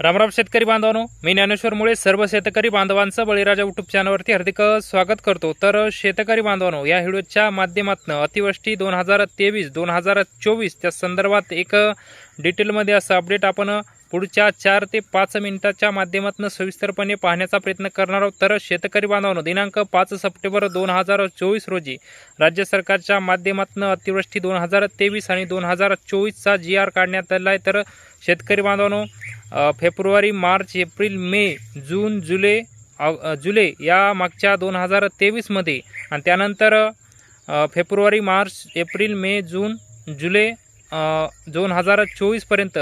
रामराम शेतकरी बांधवांनो मी ज्ञानेश्वर मुळे सर्व शेतकरी बांधवांचं बळीराजा युट्यूब चॅनलवरती हार्दिक स्वागत करतो. तर शेतकरी बांधवांनो या व्हिडिओच्या माध्यमातून अतिवृष्टी दोन हजार तेवीस दोन हजार चोवीस त्या संदर्भात एक डिटेलमध्ये असं अपडेट आपण पुढच्या चार ते पाच मिनिटाच्या माध्यमातून सविस्तरपणे पाहण्याचा प्रयत्न करणार आहोत. तर शेतकरी बांधवांनो दिनांक पाच सप्टेंबर दोन हजार चोवीस रोजी राज्य सरकारच्या माध्यमातून अतिवृष्टी दोन हजार तेवीस आणि दोन हजार चोवीसचा जी आर काढण्यात आला आहे. तर शेतकरी बांधवांनो फेब्रुवारी मार्च एप्रिल मे जून जुलै जुलै या मागच्या दोन हजार तेवीसमध्ये आणि त्यानंतर फेब्रुवारी मार्च एप्रिल मे जून जुलै दोन हजार चोवीसपर्यंत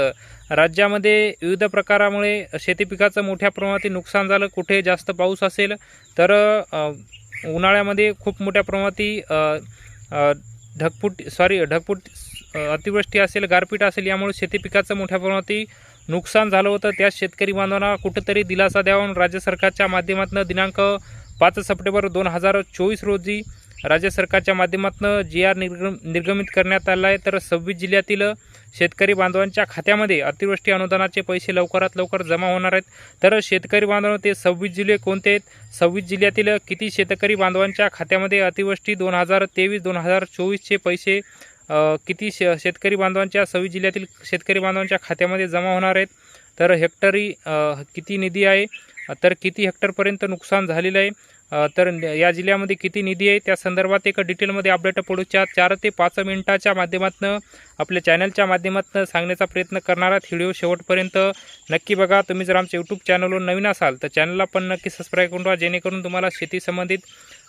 राज्यामध्ये विविध प्रकारामुळे शेती पिकाचं मोठ्या प्रमाणात नुकसान झालं. कुठे जास्त पाऊस असेल तर उन्हाळ्यामध्ये खूप मोठ्या प्रमाणात ढगफुट सॉरी ढगफुट अतिवृष्टी असेल गारपीट असेल यामुळे शेती पिकाचं मोठ्या प्रमाणात नुकसान झालं होतं. त्या शेतकरी बांधवांना कुठंतरी दिलासा द्यावा. राज्य सरकारच्या माध्यमातून दिनांक पाच सप्टेंबर दोन हजार चोवीस रोजी राज्य सरकारच्या माध्यमातून जी आर निर्गम निर्गमित करण्यात आला आहे. तर सव्वीस जिल्ह्यातील शेतकरी बांधवांच्या खात्यामध्ये अतिवृष्टी अनुदानाचे पैसे लवकरात लवकर जमा होणार आहेत. तर शेतकरी बांधव ते सव्वीस जिल्हे कोणते आहेत? सव्वीस जिल्ह्यातील किती शेतकरी बांधवांच्या खात्यामध्ये अतिवृष्टी दोन हजार तेवीस दोन हजार चोवीसचे पैसे किती शे शेतकरी बांधवांच्या सव्वीस जिल्ह्यातील शेतकरी बांधवांच्या खात्यामध्ये जमा होणार आहेत? तर हेक्टरी किती निधी आहे? तर किती हेक्टरपर्यंत नुकसान झालेलं आहे? तर या जिल्ह्यामध्ये किती निधी आहे? त्या संदर्भात एक डिटेलमध्ये अपडेट पुढच्या चार ते पाच मिनिटाच्या माध्यमातून आपल्या चॅनलच्या माध्यमातून सांगण्याचा प्रयत्न करणार आहात. व्हिडिओ शेवटपर्यंत नक्की बघा. तुम्ही जर आमच्या यूट्यूब चॅनलवर नवीन असाल तर चॅनलला पण नक्की सबस्क्राईब करून ठेवा. जेणेकरून तुम्हाला शेती संबंधित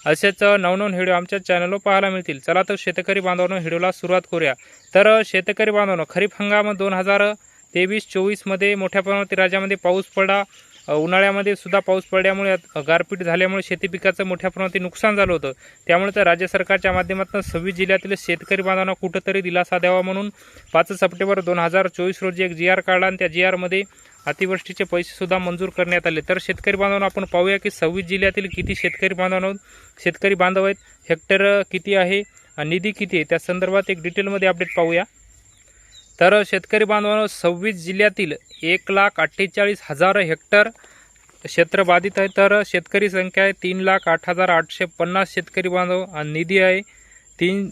असेच नवनवन व्हिडिओ आमच्या चॅनलवर पाहायला मिळतील. चला तर शेतकरी बांधवांनो व्हिडिओला सुरुवात करूया. तर शेतकरी बांधवांनो खरीप हंगाम दोन हजार तेवीस चोवीसमध्ये मोठ्या प्रमाणात राज्यामध्ये पाऊस पडा उन्हाळ्यामध्ये सुद्धा पाऊस पडल्यामुळे गारपीट झाल्यामुळे शेती पिकाचं मोठ्या प्रमाणात नुकसान झालं होतं. त्यामुळे तर राज्य सरकारच्या माध्यमातून सव्वीस जिल्ह्यातील शेतकरी बांधवांना कुठंतरी दिलासा द्यावा म्हणून पाच सप्टेंबर दोन हजार चोवीस रोजी एक जी आर काढला आणि त्या जी आरमध्ये अतिवृष्टीचे पैसेसुद्धा मंजूर करण्यात आले. तर शेतकरी बांधवांना आपण पाहूया की सव्वीस जिल्ह्यातील किती शेतकरी बांधवांना शेतकरी बांधव आहेत हेक्टर किती आहे निधी किती आहे त्या संदर्भात एक डिटेलमध्ये अपडेट पाहूया. तर शेतकरी बांधवांनो सव्वीस जिल्ह्यातील एक लाख अठ्ठेचाळीस हजार हेक्टर क्षेत्र बाधित आहे. तर शेतकरी संख्या आहे तीन लाख आठ हजार आठशे पन्नास शेतकरी बांधव आणि निधी आहे तीन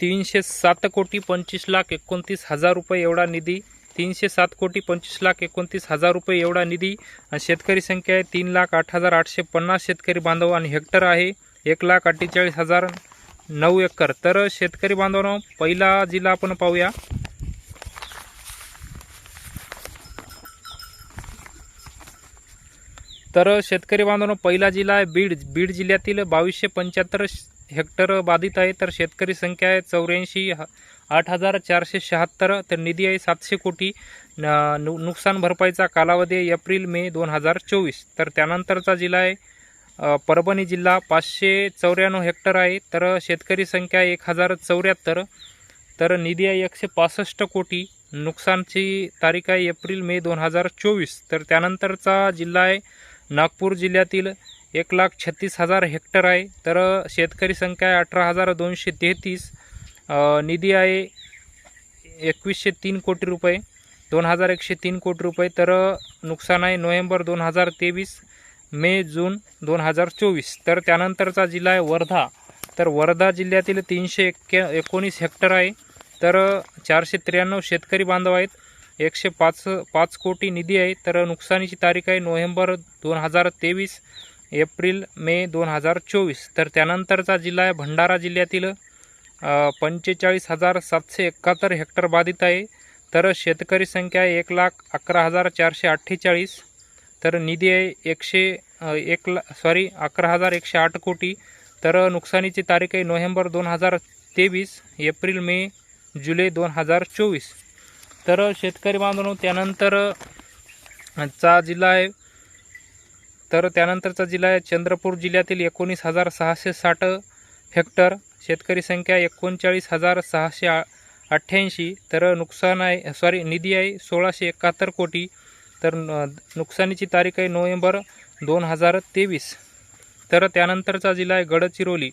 तीनशे सात कोटी पंचवीस लाख एकोणतीस हजार रुपये एवढा निधी तीनशे सात कोटी पंचवीस लाख एकोणतीस हजार रुपये एवढा निधी आणि शेतकरी संख्या आहे तीन लाख आठ हजार आठशे पन्नास शेतकरी बांधव आणि हेक्टर आहे एक लाख अठ्ठेचाळीस हजार नऊ एकर. तर शेतकरी बांधवांनो पहिला जिल्हा आपण पाहूया. तर शेतकरी बांधवांनो पहिला जिल्हा आहे बीड. बीड जिल्ह्यातील बावीसशे पंच्याहत्तर हेक्टर बाधित आहे. तर शेतकरी संख्या आहे चौऱ्याऐंशी ह- आठ हजार चारशे शहात्तर. तर निधी आहे सातशे कोटी. न- नु- नुकसान भरपाईचा कालावधी आहे एप्रिल मे दोन हजार चोवीस. तर त्यानंतरचा जिल्हा आहे परभणी जिल्हा. पाचशे चौऱ्याण्णव हेक्टर आहे. तर शेतकरी संख्या एक हजार चौऱ्याहत्तर. तर निधी आहे एकशे पासष्ट कोटी. नुकसानची तारीख आहे एप्रिल मे दोन हजार चोवीस. तर त्यानंतरचा जिल्हा आहे नागपूर जिल्ह्यातील एक लाख छत्तीस हजार हेक्टर आहे. तर शेतकरी संख्या आहे अठरा हजार दोनशे तेहतीस. निधी आहे एकवीसशे तीन कोटी रुपये दोन हजार एकशे तीन कोटी रुपये. तर नुकसान आहे नोव्हेंबर दोन हजार तेवीस मे जून दोन हजार चोवीस. तर त्यानंतरचा जिल्हा आहे वर्धा. तर वर्धा जिल्ह्यातील तीनशे एक्क्या एकोणीस हेक्टर आहे. तर चारशे त्र्याण्णव शेतकरी बांधव आहेत. एकशे पाच पाच कोटी निधी आहे. तर नुकसानीची तारीख आहे नोव्हेंबर दोन हजार तेवीस एप्रिल मे दोन हजार चोवीस. तर त्यानंतरचा जिल्हा आहे भंडारा जिल्ह्यातील पंचेचाळीस हजार सातशे एकाहत्तर हेक्टर बाधित आहे. तर शेतकरी संख्या आहे एक लाख अकरा हजार चारशे अठ्ठेचाळीस. तर निधी आहे एकशे एक ला सॉरी अकरा हजार एकशे आठ कोटी. तर नुकसानीची तारीख आहे नोव्हेंबर दोन हजार तेवीस एप्रिल मे जुलै दोन हजार चोवीस. तर शेतकरी बांधवांनो त्यानंतर चा जिल्हा आहे. तर त्यानंतरचा जिल्हा आहे चंद्रपूर जिल्ह्यातील एकोणीस हजार सहाशे साठ हेक्टर. शेतकरी संख्या एकोणचाळीस हजार सहाशे आ अठ्ठ्याऐंशी. तर नुकसान आहे सॉरी निधी आहे सोळाशे एकाहत्तर कोटी. तर न- नुकसानीची तारीख आहे नोव्हेंबर दोन हजार तेवीस. तर त्यानंतरचा जिल्हा आहे गडचिरोली.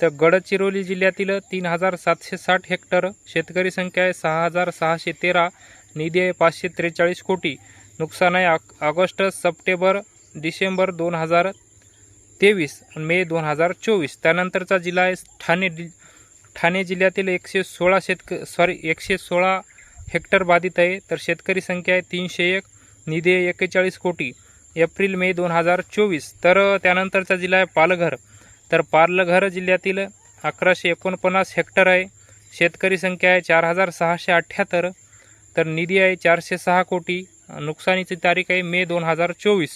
तर गडचिरोली जिल्ह्यातील तीन हजार सातशे साठ हेक्टर शेतकरी संख्या आहे. सहा हजार सहाशे तेरा निधी आहे पाचशे त्रेचाळीस कोटी. नुकसान आहे ऑगस्ट सप्टेंबर डिसेंबर दोन हजार तेवीस मे दोन हजार चोवीस. त्यानंतरचा जिल्हा आहे ठाणे डि ठाणे जिल्ह्यातील एकशे सोळा शेतक सॉरी एकशे सोळा हेक्टर बाधित आहे. तर शेतकरी संख्या आहे तीनशे एक निधी आहे एक्केचाळीस कोटी. एप्रिल मे दोन हजार चोवीस. तर त्यानंतरचा जिल्हा आहे पालघर. तर पार्लघर जिल्ह्यातील अकराशे एकोणपन्नास हेक्टर आहे. शेतकरी संख्या आहे चार हजार सहाशे अठ्ठ्याहत्तर. तर निधी आहे चारशे सहा कोटी. नुकसानीची तारीख आहे मे दोन हजार चोवीस.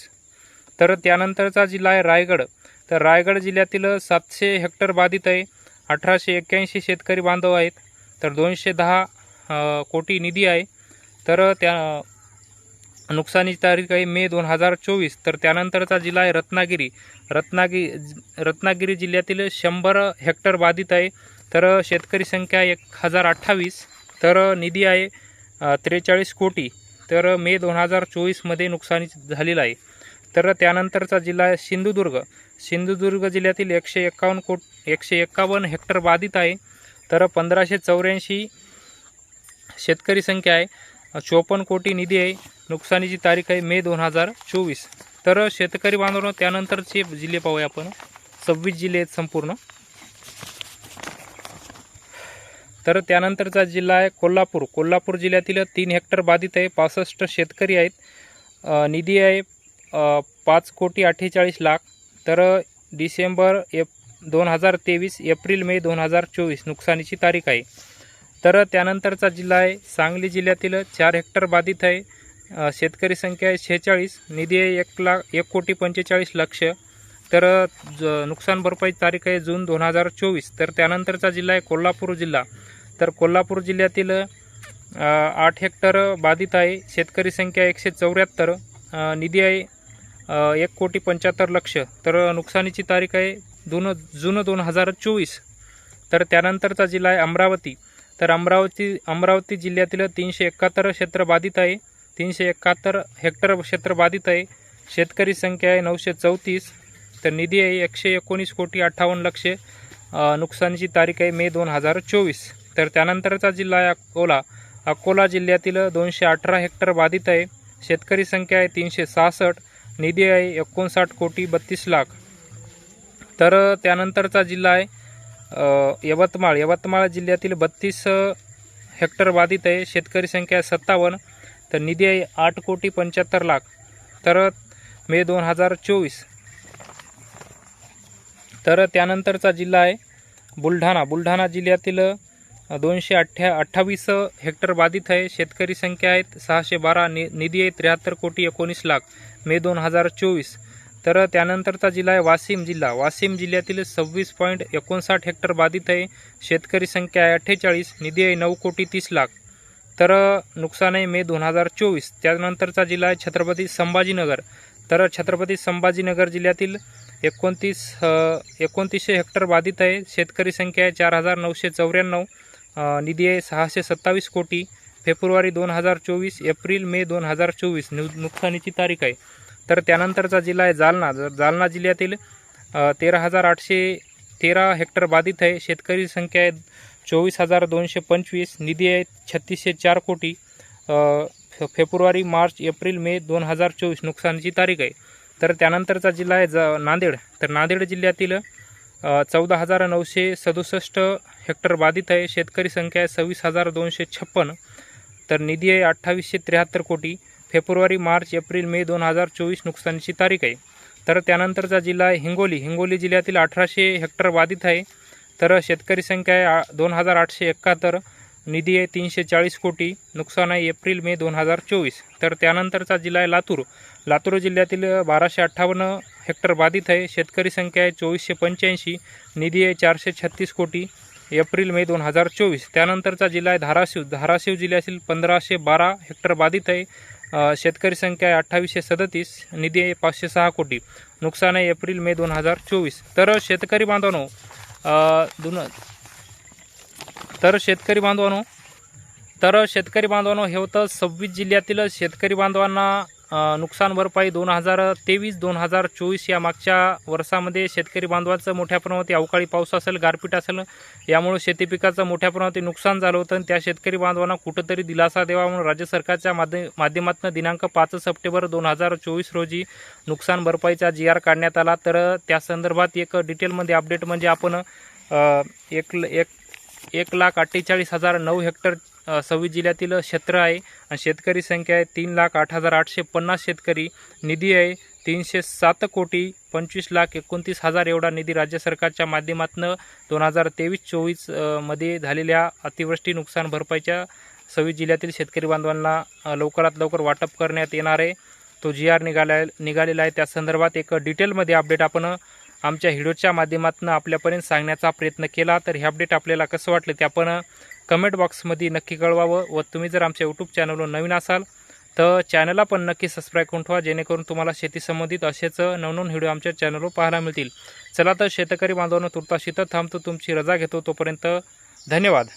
तर त्यानंतरचा जिल्हा आहे रायगड. तर रायगड जिल्ह्यातील सातशे हेक्टर बाधित आहे. अठराशे एक्क्याऐंशी शेतकरी बांधव आहेत. तर दोनशे दहा कोटी निधी आहे. तर त्या नुकसानीची तारीख आहे मे दोन हजार चोवीस. तर त्यानंतरचा जिल्हा आहे रत्नागिरी. रत्नागिरी रत्नागिरी जिल्ह्यातील शंभर हेक्टर बाधित आहे. तर शेतकरी संख्या एक हजार अठ्ठावीस. तर निधी आहे त्रेचाळीस कोटी. तर मे दोन हजार चोवीसमध्ये नुकसानी झालेलं आहे. तर त्यानंतरचा जिल्हा आहे सिंधुदुर्ग. सिंधुदुर्ग जिल्ह्यातील एकशे एकावन्न कोट एकशे एकावन्न हेक्टर बाधित आहे. तर पंधराशे चौऱ्याऐंशी शेतकरी संख्या आहे. चोपन्न कोटी निधी आहे. नुकसानीची तारीख आहे मे दोन हजार चोवीस. तर शेतकरी बांधवांनो त्यानंतरचे जिल्हे पाहूया आपण. सव्वीस जिल्हे आहेत संपूर्ण. तर त्यानंतरचा जिल्हा आहे कोल्हापूर. कोल्हापूर जिल्ह्यातील तीन हेक्टर बाधित आहे पासष्ट शेतकरी आहेत. निधी आहे पाच कोटी अठ्ठेचाळीस लाख. तर डिसेंबर एप दोन हजार तेवीस एप्रिल मे दोन हजार चोवीस नुकसानीची तारीख आहे. तर त्यानंतरचा जिल्हा आहे सांगली जिल्ह्यातील चार हेक्टर बाधित आहे. शेतकरी संख्या आहे शेहेचाळीस निधी आहे एक लाख एक कोटी पंचेचाळीस लक्ष. तर ज नुकसान भरपाई तारीख आहे जून दोन हजार चोवीस. तर त्यानंतरचा जिल्हा आहे कोल्हापूर जिल्हा. तर कोल्हापूर जिल्ह्यातील आठ हेक्टर बाधित आहे. शेतकरी संख्या एकशे चौऱ्याहत्तर. निधी आहे एक कोटी पंच्याहत्तर लक्ष. तर नुकसानीची तारीख आहे दोन जून दोन हजार चोवीस. तर त्यानंतरचा जिल्हा आहे अमरावती. तर अमरावती अमरावती जिल्ह्यातील तीनशे एकाहत्तर क्षेत्र बाधित आहे. तीनशे एकाहत्तर हेक्टर क्षेत्र बाधित आहे. शेतकरी संख्या आहे नऊशे चौतीस. तर निधी आहे एकशे एकोणीस कोटी अठ्ठावन्न लक्ष. नुकसानीची तारीख आहे मे दोन हजार चोवीस. तर त्यानंतरचा जिल्हा आहे अकोला. अकोला जिल्ह्यातील दोनशे अठरा हेक्टर बाधित आहे. शेतकरी संख्या आहे तीनशे सहासष्ट. निधी आहे एकोणसाठ कोटी बत्तीस लाख. तर त्यानंतरचा जिल्हा आहे यवतमाळ. यवतमाळ जिल्ह्यातील बत्तीस हेक्टर बाधित आहे. शेतकरी संख्या आहे सत्तावन्न. तर निधी आहे आठ कोटी पंच्याहत्तर लाख. तर मे दोन हजार चोवीस. तर त्यानंतरचा जिल्हा आहे बुलढाणा. बुलढाणा जिल्ह्यातील दोनशे अठ्ठ्या अठ्ठावीस हेक्टर बाधित आहे. शेतकरी संख्या आहेत सहाशे बारा. नि निधी आहे त्र्याहत्तर कोटी एकोणीस लाख. मे दोन हजार चोवीस. तर त्यानंतरचा जिल्हा आहे वाशिम जिल्हा. वाशिम जिल्ह्यातील सव्वीस पॉईंट एकोणसाठ हेक्टर बाधित आहे. शेतकरी संख्या आहे अठ्ठेचाळीस. निधी आहे नऊ कोटी तीस लाख. तर नुकसान आहे मे दोन हजार चोवीस. त्यानंतरचा जिल्हा आहे छत्रपती संभाजीनगर. तर छत्रपती संभाजीनगर जिल्ह्यातील एकोणतीस एकोणतीसशे हेक्टर बाधित आहे. शेतकरी संख्या आहे चार हजार नऊशे चौऱ्याण्णव. निधी आहे सहाशे सत्तावीस कोटी. फेब्रुवारी दोन हजार चोवीस एप्रिल मे दोन हजार चोवीस. नु नुकसानीची तारीख आहे. तर त्यानंतरचा जिल्हा आहे जालना. जालना जिल्ह्यातील तेरा हजार आठशे तेरा हेक्टर बाधित आहे. शेतकरी संख्या आहे चोवीस हजार दोनशे पंचवीस निधी आहे छत्तीसशे चार कोटी फेब्रुवारी मार्च एप्रिल मे दोन हजार चोवीस नुकसानीची तारीख आहे. तर त्यानंतरचा जिल्हा आहे ज नांदेड. तर नांदेड जिल्ह्यातील चौदा हजार नऊशे सदुसष्ट हेक्टर बाधित आहे शेतकरी संख्या आहे सव्वीस हजार दोनशे छप्पन. तर निधी आहे अठ्ठावीसशे त्र्याहत्तर कोटी फेब्रुवारी मार्च एप्रिल मे दोन हजार चोवीस नुकसानीची तारीख आहे. तर त्यानंतरचा जिल्हा आहे हिंगोली. हिंगोली जिल्ह्यातील अठराशे हेक्टर बाधित आहे तर शेतकरी संख्या आहे दोन हजार आठशे एकाहत्तर. निधी आहे तीनशे चाळीस कोटी. नुकसान आहे एप्रिल मे दोन हजार चोवीस. तर त्यानंतरचा जिल्हा आहे लातूर. लातूर जिल्ह्यातील बाराशे अठ्ठावन्न हेक्टर बाधित आहे. शेतकरी संख्या आहे चोवीसशे पंच्याऐंशी. निधी आहे चारशे छत्तीस कोटी. एप्रिल मे दोन हजार चोवीस. त्यानंतरचा जिल्हा आहे धाराशिव. धाराशिव जिल्ह्यातील पंधराशे बारा हेक्टर बाधित आहे. शेतकरी संख्या आहे अठ्ठावीसशे सदतीस. निधी आहे पाचशे सहा कोटी. नुकसान आहे एप्रिल मे दोन हजार चोवीस. तर शेतकरी बांधवांनो दोन तर शेतकरी बांधवांनो तर शेतकरी बांधवांनो हे होतं सव्वीस जिल्ह्यातील शेतकरी बांधवांना नुकसान भरपाई दोन हजार तेवीस दोन हजार चोवीस या मागच्या वर्षामध्ये शेतकरी बांधवांचं मोठ्या प्रमाणात अवकाळी पाऊस असेल गारपीट असेल यामुळे शेती पिकाचं मोठ्या प्रमाणात नुकसान झालं होतं आणि त्या शेतकरी बांधवांना कुठंतरी दिलासा द्यावा म्हणून राज्य सरकारच्या माध्य माध्यमातून दिनांक पाच सप्टेंबर दोन हजार चोवीस रोजी नुकसान भरपाईचा जी आर काढण्यात आला. तर त्या संदर्भात एक डिटेलमध्ये अपडेट म्हणजे आपण एक एक एक लाख अठ्ठेचाळीस हजार नऊ हेक्टर सव्वीस जिल्ह्यातील क्षेत्र आहे आणि शेतकरी संख्या आहे तीन लाख आठ हजार आठशे पन्नास शेतकरी. निधी आहे तीनशे सात कोटी पंचवीस लाख एकोणतीस हजार एवढा निधी राज्य सरकारच्या माध्यमातून दोन हजार तेवीस चोवीसमध्ये झालेल्या अतिवृष्टी नुकसान भरपाईच्या सव्वीस जिल्ह्यातील शेतकरी बांधवांना लवकरात लवकर वाटप करण्यात येणार आहे. तो जी आर निघाला निघालेला आहे. त्या संदर्भात एक डिटेलमध्ये अपडेट आपण आमच्या व्हिडिओच्या माध्यमातून आपल्यापर्यंत सांगण्याचा प्रयत्न केला. तर हे अपडेट आपल्याला कसं वाटलं ते आपण कमेंट बॉक्समध्ये नक्की कळवावं व तुम्ही जर आमच्या यूट्यूब चॅनलवर नवीन असाल तर चॅनलला पण नक्की सबस्क्राईब करून ठेवा जेणेकरून तुम्हाला शेती संबंधित असेच नवनवीन व्हिडिओ आमच्या चॅनलवर पाहायला मिळतील. चला तर शेतकरी बांधवांना तुर्तास इथं थांबतो. तुमची रजा घेतो तोपर्यंत धन्यवाद.